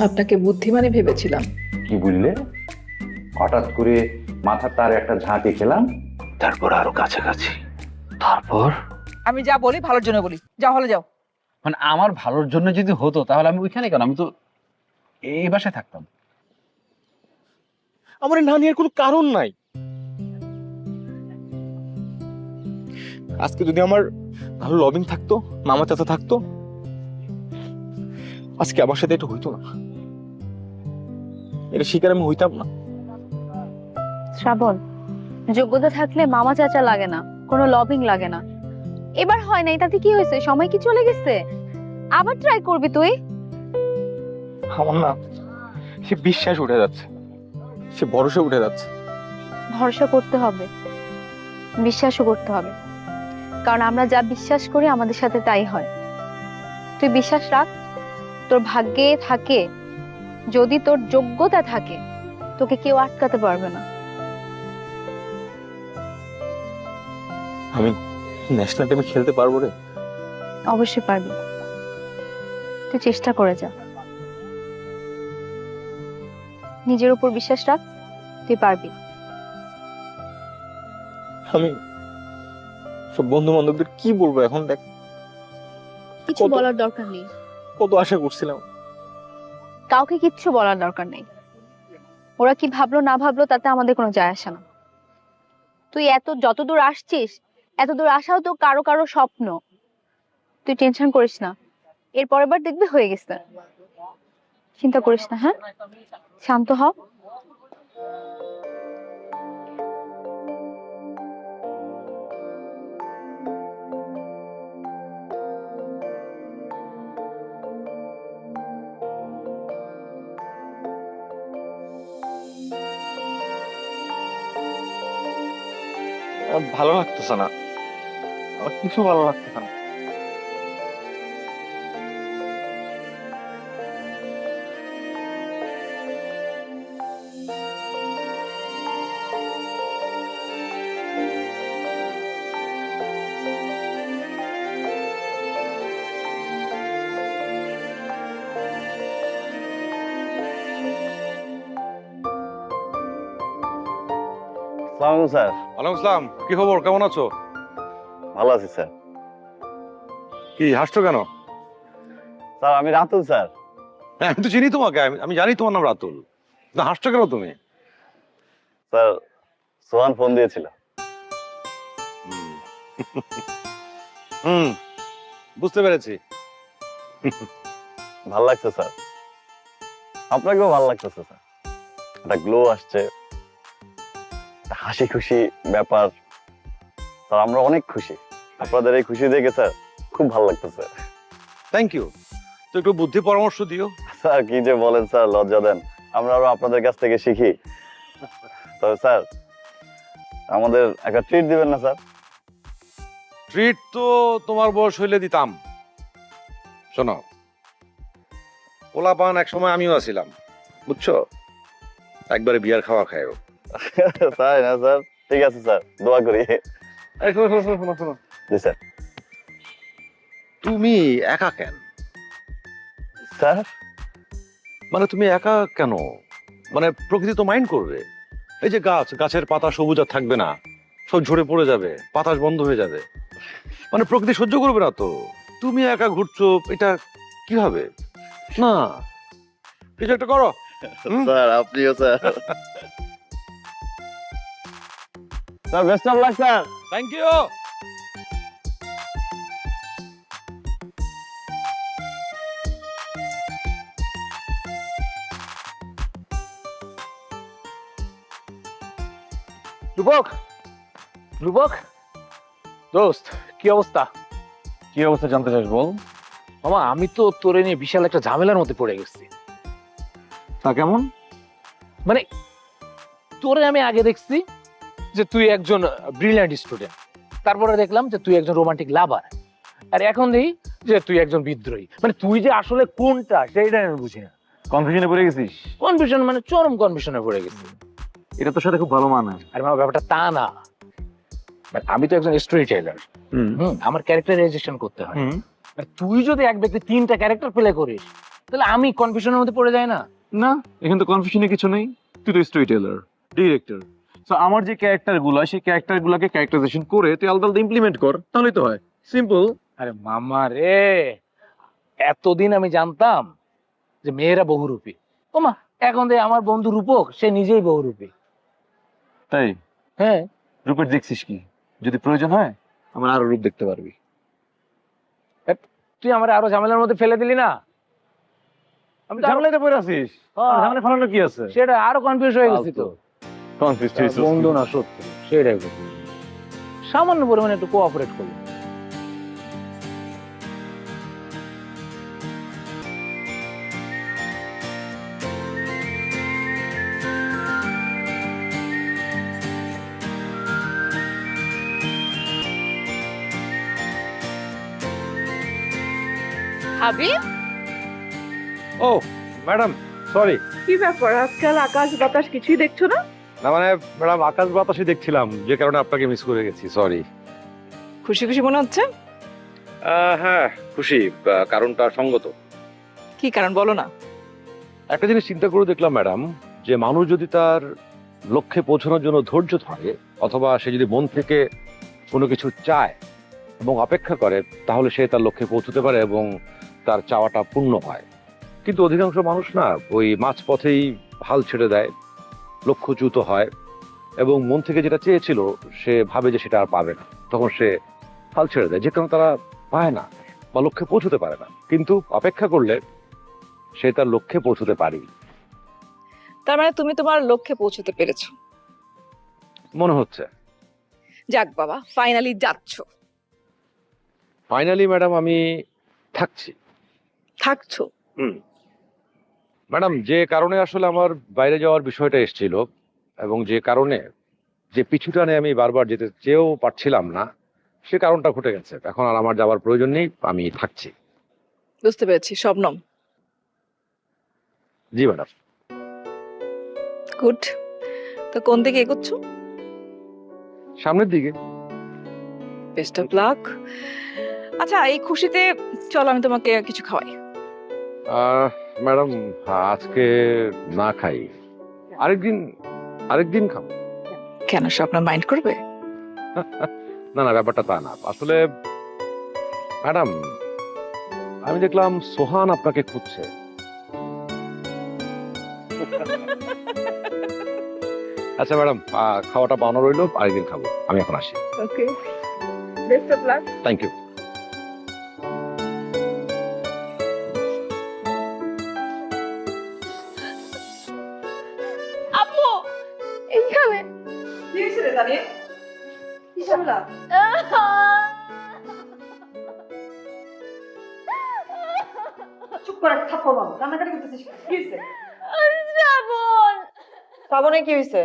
আপনাকে বুদ্ধিমানই ভেবেছিলাম। কি বললে হঠাৎ করে মাথার তার একটা ঝাঁকি খেলাম তারপর আরও কাছাকাছি। তারপর? আমি যা বলি ভালোর জন্য বলি। যাও হলে যাও। মানে আমার ভালোর জন্য যদি হতো তাহলে আমি ওইখানে কেন? আমি তো এই বাসায় থাকতাম। আমার না নেওয়ার কোনো কারণ নাই। আজকে যদি আমার ভালো লবিং থাকতো মামা চাচা থাকতো আজকে আমার সাথে এটা হইতো না। এটা শিকার আমি হইতাম না। শ্রাবণ যোগ্যতা থাকলে মামা চাচা লাগে না কোনো লবিং লাগে না। এবার হয় নাই তাতে কি হয়েছে? সময় কি চলে গেছে? আবার ট্রাই করবি তুই? আমার না সে বিশ্বাস উঠে যাচ্ছে। সে ভরসা উঠে যাচ্ছে। ভরসা করতে হবে। বিশ্বাসও করতে হবে। কারণ আমরা যা বিশ্বাস করি আমাদের সাথে তাই হয়। তুই বিশ্বাস রাখ তোর ভাগ্যে থাকে যদি তোর যোগ্যতা থাকে তোকে কেউ আটকাতে পারবে না। আমি ন্যাশনাল টিমে খেলতে পারব রে। অবশ্যই পারবি। তুই চেষ্টা করে যা। নিজের উপর বিশ্বাস রাখ তুই পারবি। আমি সব বন্ধু বান্ধবদের কি বলব এখন দেখ? কিছু বলার দরকার নেই। কত আশা করছিলাম। কাউকে কিচ্ছু বলার দরকার নেই। ওরা কি ভাবলো না ভাবলো তাতে আমাদের কোনো যায় আসে না। তুই এত, যতদূর আসছিস এত দূর আসাও তো কারও কারও স্বপ্ন। তুই টেনশন করিস না। এর পরের বার দেখবি হয়ে গেছে। চিন্তা করিস না হ্যাঁ? শান্ত হ। ভালো লাগতেছে না। আমার কিছু ভালো লাগতেছে না। সালাম স্যার। ওয়ালাইকুম আসসালাম কি খবর? কেমন আছো? ভালো আছি স্যার। কি হাসছো কেন? স্যার আমি রাতুল স্যার। হ্যাঁ, আমি তো চিনি তোমাকে। আমি আমি জানি তোমার নাম রাতুল। না হাসছো কেন তুমি? স্যার সোহান ফোন দিয়েছিল। হুম। বুঝতে পেরেছি। ভালো লাগছে স্যার। আপনাকেও ভালো লাগতেছে স্যার। একটা গ্লো আসছে। হাসি খুশি ব্যাপার। স্যার আমরা অনেক খুশি। আপনাদের এই খুশি দেখে স্যার খুব ভালো লাগতেছে। থ্যাংক ইউ তো একটু বুদ্ধি পরামর্শ দিও। স্যার কি যে বলেন স্যার লজ্জা দেন। আমরা আরও আপনাদের কাছ থেকে শিখি। তবে স্যার আমাদের একটা ট্রিট দিবেন না স্যার? ট্রিট তো তোমার বয়স হইলে দিতাম। শোনো পোলা পান এক সময় আমিও আছিলাম বুঝছ? একবারে বিয়ার খাওয়া খায়ও তাই না স্যার ঠিক আছে স্যার দোয়া করি এই শোনো, শোনো, শোনো, শোনো, শোনো। জি স্যার তুমি একা কেন স্যার মানে তুমি একা কেন? মানে প্রকৃতি তো মাইন্ড করবে। এই যে গাছ গাছের পাতা সবুজ আর থাকবে না। সব ঝরে পড়ে যাবে বাতাস বন্ধ হয়ে যাবে। মানে প্রকৃতি সহ্য করবে না তো। তুমি একা ঘুরছো এটা কি হবে না। কিছু একটা করো। স্যার আপনিও sir. Sir best of luck sir thank you Rupak Rupak দোস্ত কি অবস্থা? কি অবস্থা জানতে চাস বল? মামা আমি তো তোরে নিয়ে বিশাল একটা ঝামেলার মধ্যে পড়ে গেছি। তা কেমন? মানে তোরে আমি আগে দেখছি যে তুই একজন ব্রিলিয়ান্ট স্টুডেন্ট তারপরে দেখলাম যে তুই একজন রোমান্টিক লাভার আর এখন দেখি যে তুই একজন বিদ্রোহী। মানে তুই যে আসলে কোনটা সেইটাই আমি বুঝি না। কনফিউশনে পড়ে গেছিস? কনফিউশন মানে চরম কনফিউশনে পড়ে গেছি। এটা তোর সাথে খুব ভালো মানায় আর আমার ব্যাপারটা তা না। মানে আমি তো একজন স্টোরি টেলার আমার ক্যারেক্টারাইজেশন করতে হয়। আর তুই যদি এক ব্যক্তি তিনটা ক্যারেক্টার প্লে করিস তাহলে আমি কনফিউশনের মধ্যে পড়ে যাই না? না এখানে তো কনফিউশনে কিছু নেই। তুই তো স্টোরি টেলার ডিরেক্টর আমার যে ক্যারেক্টারগুলো সেই ক্যারেক্টার গুলোকে ক্যারেক্টারাইজেশন করে তুই আলাদা আলাদা ইমপ্লিমেন্ট কর তাহলেই তো হয়। সিম্পল আরে মামা রে এতদিন আমি জানতাম যে মেয়েরা বহুরূপী। ও মা এখন যে আমার বন্ধু রূপক সে নিজেই বহুরূপী। তাই? হ্যাঁ। রূপের দেখছিস কি? যদি প্রয়োজন হয় আমার আরও রূপ দেখতে পারবি। তুই আমার আরও ঝামেলার মধ্যে ফেলে দিলি না? আমি ঝামেলাতে পড়ে আছিস। হ্যাঁ, ঝামেলা ফেলানো কি আছে? সেটা আরও কনফিউজ হয়ে গেছি তো। কনফিউজ বন্ধু না সত্যি সেটাই। সামান্য পরিমাণে একটু কোঅপারেট হাবিব? ও ম্যাডাম সরি। কি ব্যাপার? আজকাল আকাশ বাতাস কিছুই দেখছ না? না মানে ম্যাডাম আকাশ বাতাসে দেখছিলাম যে কারণে আপনাকে মিস করে গেছি সরি খুশি খুশি মনে হচ্ছে? হ্যাঁ খুশি আহ, কারণটা সঙ্গত। কি কারণ বলো না। একটা জিনিস চিন্তা করে দেখলাম ম্যাডাম যে মানুষ যদি তার লক্ষ্যে পৌঁছানোর জন্য ধৈর্য ধরে অথবা সে যদি মন থেকে কোনো কিছু চায় এবং অপেক্ষা করে তাহলে সে তার লক্ষ্যে পৌঁছতে পারে এবং তার চাওয়াটা পূর্ণ হয়। কিন্তু অধিকাংশ মানুষ না ওই মাঝপথেই হাল ছেড়ে দেয়। লক্ষ্যচ্যুত হয় এবং মন থেকে যেটা চেয়েছিল সে ভাবে যে সেটা আর পাবে না। তখন সে হাল ছেড়ে দেয় যে কারণে তারা পায় না বা লক্ষ্যে পৌঁছতে পারে না। কিন্তু অপেক্ষা করলে সে তার লক্ষ্যে পৌঁছতে পারি। তার মানে তুমি তোমার লক্ষ্যে পৌঁছতে পেরেছ। মনে হচ্ছে। যাক বাবা ফাইনালি যাচ্ছ। ফাইনালি ম্যাডাম আমি থাকছি। থাকছো? ম্যাডাম যে কারণে আসলে আমার বাইরে যাওয়ার বিষয়টা এসেছিল এবং যে কারণে যে পিছুটানে আমি বারবার যেতে চেয়েও পারছিলাম না সে কারণটা ঘটে গেছে। এখন আর আমার যাওয়ার প্রয়োজন নেই আমি থাকছি। বুঝতে পেরেছি শবনম। জি ম্যাডাম। গুড। তো কোন দিকে এগোচ্ছ? সামনের দিকে। Best of luck. আচ্ছা এই খুশিতে চলো আমি তোমাকে কিছু খাওয়াই। আহ, ম্যাডাম আজকে না খাই। আরেকদিন আরেকদিন খাব। কেন সে আপনার মাইন্ড করবে? না না ব্যাপারটা তা না। আসলে ম্যাডাম আমি দেখলাম সোহান আপনাকে খুঁজছে। আচ্ছা ম্যাডাম খাওয়াটা বানানো রইল আরেকদিন খাব। আমি এখন আসি। Okay best of luck thank you এইখানে। কি হয়েছে রে কি ঝামেলা? চুপ করে থাপ্পড় মারো কান্নাকাটি করতেছিস কি হয়েছে? শ্রাবণ। শ্রাবণে কি হয়েছে?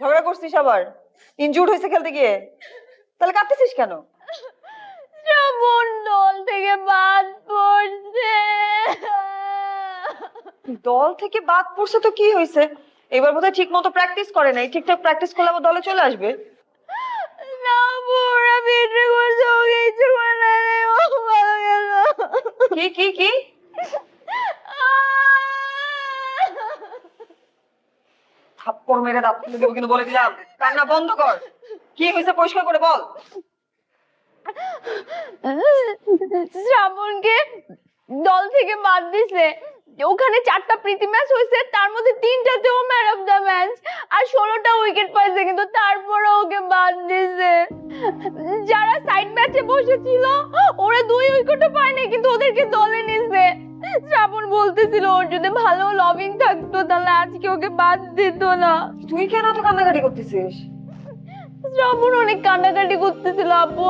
ঝগড়া করছিস আবার? ইনজুর্ড হয়েছে খেলতে গিয়ে। তাহলে কাঁদতেছিস কেন? শ্রাবণ দল থেকে বাদ পড়ছে। দল থেকে বাদ পড়ছে তো কি হয়েছে? এবার বোধহয় ঠিক মতো প্র্যাকটিস করে নাই। ঠিকঠাক প্র্যাকটিস করলে আবার দলে চলে আসবে? না পুরা পেটে করছে ওকে ইচ্ছে করে নাই রে, ও ভালো গেল। কি কি কি? থাপ্পড় মেরে দাঁত দেবো কিন্তু বলে দিলাম। কান্না বন্ধ কর। কি হয়েছে পরিষ্কার করে বল। শ্রাবণকে দল থেকে বাদ দিছে। ওখানে চারটা প্রীতি ম্যাচ হয়েছে, তার মধ্যে তিনটাতে ও ম্যান অফ দ্য ম্যাচ আর ষোলোটা উইকেট পাইছে, কিন্তু তারপরে ওকে বাদ দিয়েছে যারা সাইড ম্যাচে বসেছিল, ওরা দুই উইকেটও পায়নি, কিন্তু ওদেরকে দলে নিছে। শ্রাবণ বলতেছিল, ওর যদি ভালো লবিং থাকতো, তাহলে আজকে ওকে বাদ দিত না। তুই কেন তো কান্নাকাটি করতেছিস? শ্রাবণ অনেক কান্নাকাটি করতেছিল আপু।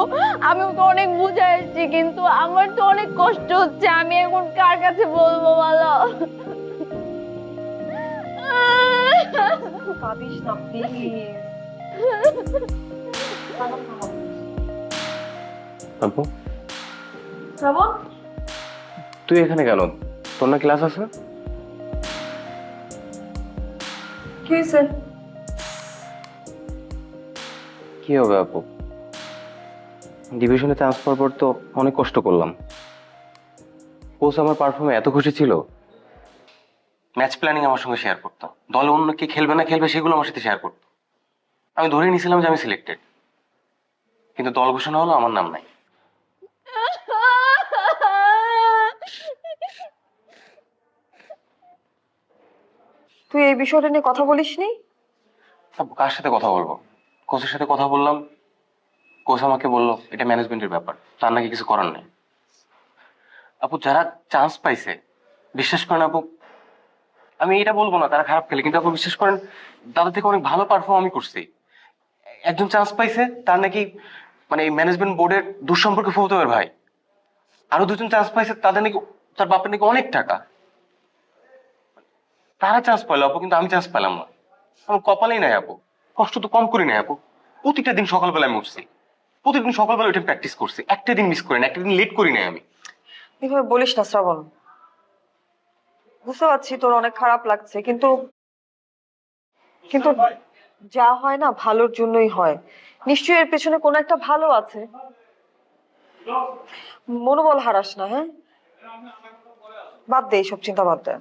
আমি ওকে অনেক বুঝাই এসেছি কিন্তু আমার তো অনেক কষ্ট হচ্ছে। আমি এখন কার কাছে বলব বলো? কাঁদিস না আপু? শ্রাবণ? তুই এখানে কেন? তোর না ক্লাস আছে? কি হয়েছে? কি হবে আপু? ডিভিশনে ট্রান্সফার পর তো অনেক কষ্ট করলাম। কোচ আমার পারফর্মে এত খুশি ছিল। ম্যাচ প্ল্যানিং আমার সঙ্গে শেয়ার করতো। দলে অন্য কে খেলবে না খেলবে সেগুলো আমার সাথে শেয়ার করতো। আমি ধরে নিয়েছিলাম যে আমি সিলেক্টেড কিন্তু দল ঘোষণা হলো আমার নাম নাই। তুই এই বিষয়টা নিয়ে কথা বলিসনি? কার সাথে কথা বলব? কোচের সাথে কথা বললাম। কোচ আমাকে বলল, এটা ম্যানেজমেন্টের ব্যাপার। তার নাকি কিছু করার নেই। আপু, যারা চান্স পাইছে, বিশ্বাস করেন আপু, আমি এটা বলব না, তারা খারাপ খেলে। কিন্তু আপু, বিশ্বাস করেন, তাদের থেকে অনেক ভালো পারফর্ম আমি করছি। একজন চান্স পাইছে, তার নাকি মানে ম্যানেজমেন্ট বোর্ডের দুঃসম্পর্কে ফৌতবের ভাই। আরও দুজন চান্স পাইছে, তাদের নাকি, তার বাপের নাকি অনেক টাকা। তারা চান্স পাইলো আপু, কিন্তু আমি চান্স পেলাম না। আমার কপালেই নাই আপু। কষ্ট তো কম করি নাই, আপু। প্রতিটা দিন সকালবেলা আমি উঠছি। প্রতিদিন সকালবেলা উঠে প্র্যাকটিস করছি। একটা দিন মিস করি না একটা দিন লেট করি নাই আমি। এভাবে বলিস না, শ্রাবণ। বুঝতে পারছি তোর অনেক খারাপ লাগছে, কিন্তু কিন্তু যা হয় না ভালোর জন্যই হয়। নিশ্চয়ই এর পেছনে কোনো একটা ভালো আছে। মনোবল হারাস না হ্যাঁ? বাদ দে এইসব, চিন্তা বাদ দে।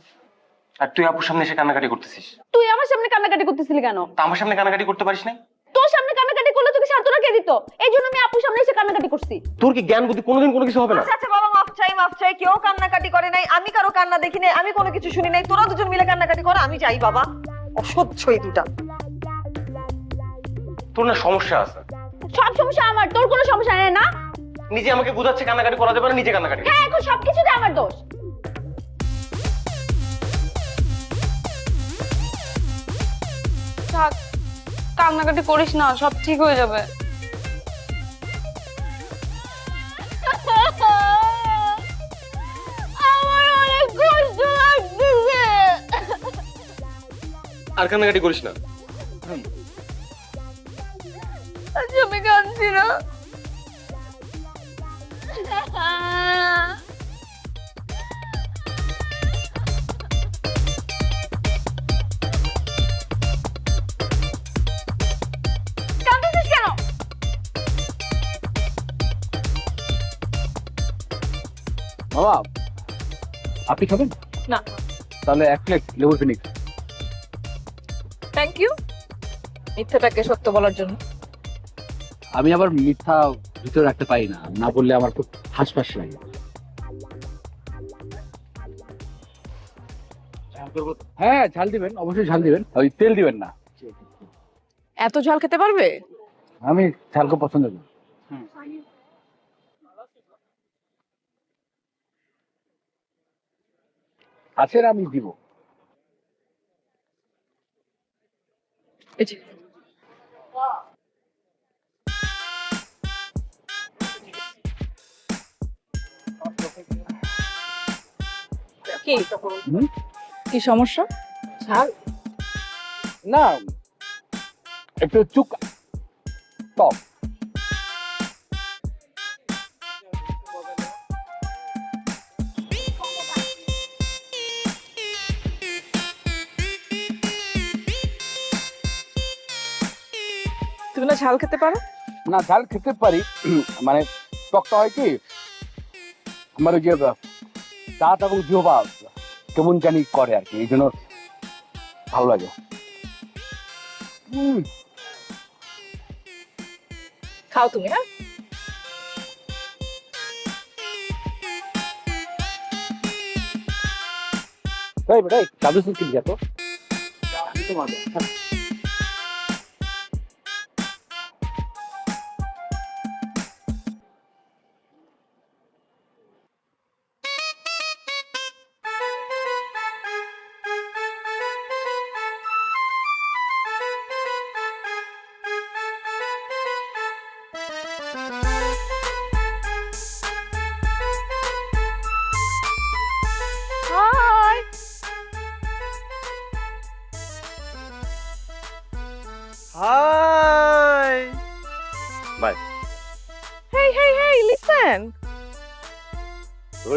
আর তুই আপুর সামনে এসে কান্নাকাটি করতেছিস? তুই আমার সামনে কান্নাকাটি করতেছিলি কেন? তা আমার সামনে কান্নাকাটি করতে পারিস না তোর সামনে কান্নাকাটি করলে তোকে সান্ত্বনা কে দিত? এই জন্য আমি আপুর সামনে এসে কান্নাকাটি করছি। তোর কি জ্ঞান বুদ্ধি কোনোদিন কোনো কিছু হবে না? আচ্ছা আচ্ছা বাবা মাফ চাই মাফ চাই কেউ কান্নাকাটি করে নাই আমি কারও কান্না দেখি নাই আমি কোনো কিছু শুনি নাই তোরা দুজন মিলে কান্নাকাটি করে আমি যাই বাবা। অসহ্য এই দুটা তোর না সমস্যা আছে। সব সমস্যা আমার তোর কোনো সমস্যা নেই না? নিজে আমাকে বুঝাচ্ছে কান্নাকাটি করা যাবে না নিজে কান্নাকাটি হ্যাঁ এখন সবকিছুতে আমার দোষ। থাক কান্নাকাটি করিস না সব ঠিক হয়ে যাবে। আর কান্নাকাটি করিস না। আমি কাঁদছি না। বাবা আপনি খাবেন? না। তাহলে এক প্লেট লেবুর ফিনিক্স থ্যাংক ইউ মিথ্যাটাকে সত্য বলার জন্য। আমি আবার মিথ্যা ভিতরে রাখতে পারি না। না বললে আমার খুব হাসপাস লাগে। হ্যাঁ ঝাল দিবেন অবশ্যই ঝাল দিবেন। ওই তেল দিবেন না। এত ঝাল খেতে পারবে? আমি ঝাল খুব পছন্দ করি। আছেন আমি দিব। কি? কি সমস্যা? না একটু চুক টক। ঝাল খেতে পারো? না ঝাল খেতে পারি। মানে টকটা হয় কি আমার ওই যে দাঁত এবং জিহবা কেমন জানি করে আর কি এই জন্য ভালো লাগে। খাও তুমি হ্যাঁ? এই বেটা কাজু সুস্কি দিয়া তো।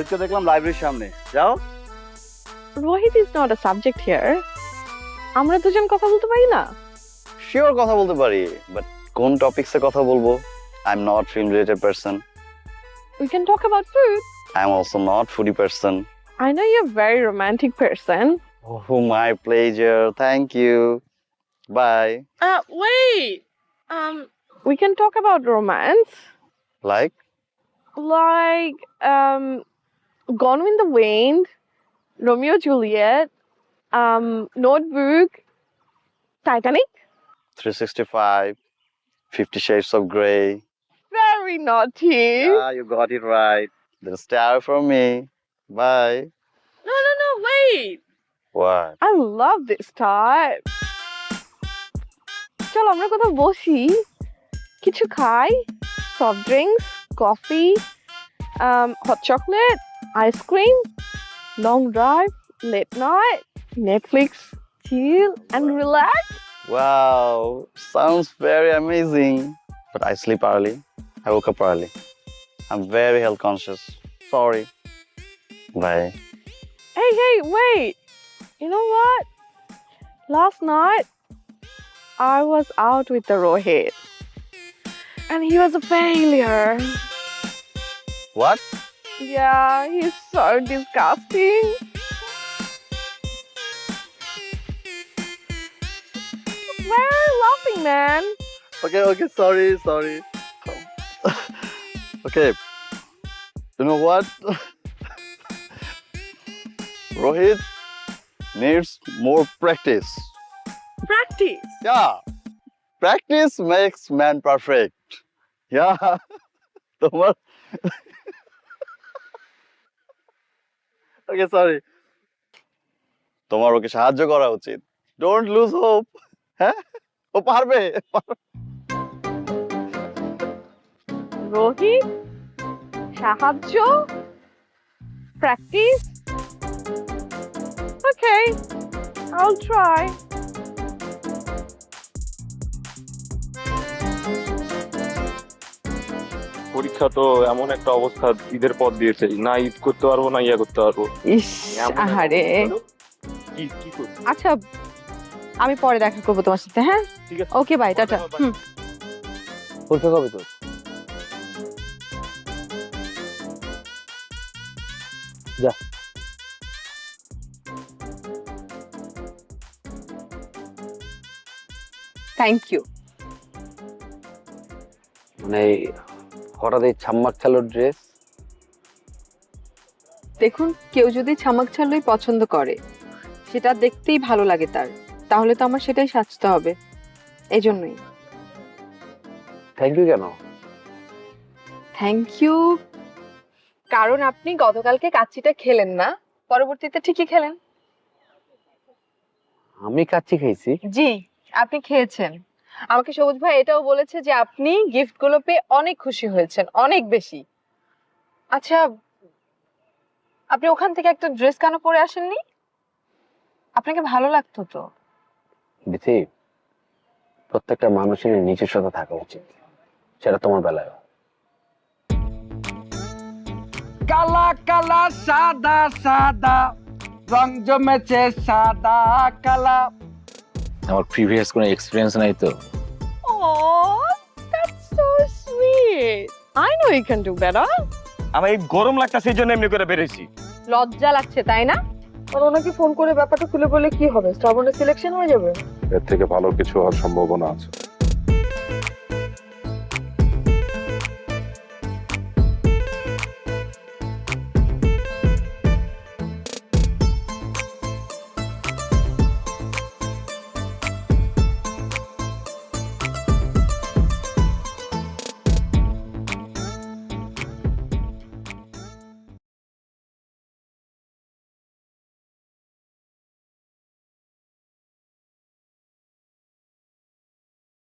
রোহিতকে দেখলাম লাইব্রেরির সামনে যাও Rohit is not a subject here আমরা দুজন কথা বলতে পারি না শিওর কথা বলতে পারি বাট কোন টপিকসে কথা বলব I am not film related person we can talk about food I am also not foodie person I know you're a very romantic person. Oh, my pleasure. Thank you. Bye. Uh, wait. Um, we can talk about romance, Like? like um, Gone with the Wind, Romeo Juliet, um, Notebook, Titanic. 365, Fifty Shades of Grey. Very naughty. Ah, you got it right. Then stay away from me. Bye. No, no, no, wait. What? I love this type. চল আমরা কোথাও বসি কিছু খাই soft drinks coffee hot chocolate ice cream, long drive, late night, Netflix, chill and relax. Wow, sounds very amazing. But I sleep early, I woke up early. I'm very health conscious. Sorry. Bye. Hey, hey, wait. You know what? Last night, I was out with the Rohit. And he was a failure. What? Yeah, he's so disgusting. Why are you laughing, man? Okay, okay, sorry, sorry. okay. You know what? Rohit needs more practice. Practice. Yeah. Practice makes man perfect. Yeah. তোমার okay sorry তোমার ওকে সাহায্য করা উচিত। Don't lose hope হ্যাঁ? ও পারবে। রোহিত সাহায্য? Practice Okay, I'll try. পরীক্ষা তো এমন একটা অবস্থা ঈদের পর দিয়েছে না ঈদ করতে পারব না ইয়া করতে পারব। ইস আহারে। কি কি করব আচ্ছা আমি পরে দেখা করব তোমার সাথে হ্যাঁ? ঠিক আছে। Okay bye tata. হুম। পরীক্ষা কবে তোর? থ্যাংক ইউ মানে হঠাৎ এই ছাম্মাক ছালোর ড্রেস দেখুন কেউ যদি ছামাক ছালই পছন্দ করে সেটা দেখতেই ভালো লাগে তার। তাহলে তো আমার সেটাই সাজতে হবে। এই জন্যই থ্যাংক ইউ কেন? থ্যাংক ইউ কারণ আপনি গতকালকে কাচ্চিটা খেলেন না পরবর্তীতে ঠিকই খেলেন। আমি কাচ্চি খেয়েছি। জি আপনি খেয়েছেন। আমাকে সবুজ ভাই এটাও বলেছে যে আপনি গিফটগুলো পেয়ে অনেক খুশি হয়েছেন অনেক বেশি। আচ্ছা আপনি ওখান থেকে একটা ড্রেস কেন পরে আসেননি? আপনাকে ভালো লাগতো তো? বিথি প্রত্যেকটা মানুষের নিজস্বতা থাকা উচিত সেটা তোমার বেলায় কালা কালা সাদা সাদা রং জমেছে সাদা কালা। আমার প্রিভিয়াস কোনো এক্সপিরিয়েন্স নাই তো। I know you can do better. আমার এই গরম লাগতাছে সেই জন্য এমনি করে বেরেছি লজ্জা লাগছে তাই না? আর ওনাকে ফোন করে ব্যাপারটা খুলে বলে কি হবে? শ্রাবণের সিলেকশন হয়ে যাবে। এর থেকে ভালো কিছু হওয়ার সম্ভাবনা আছে।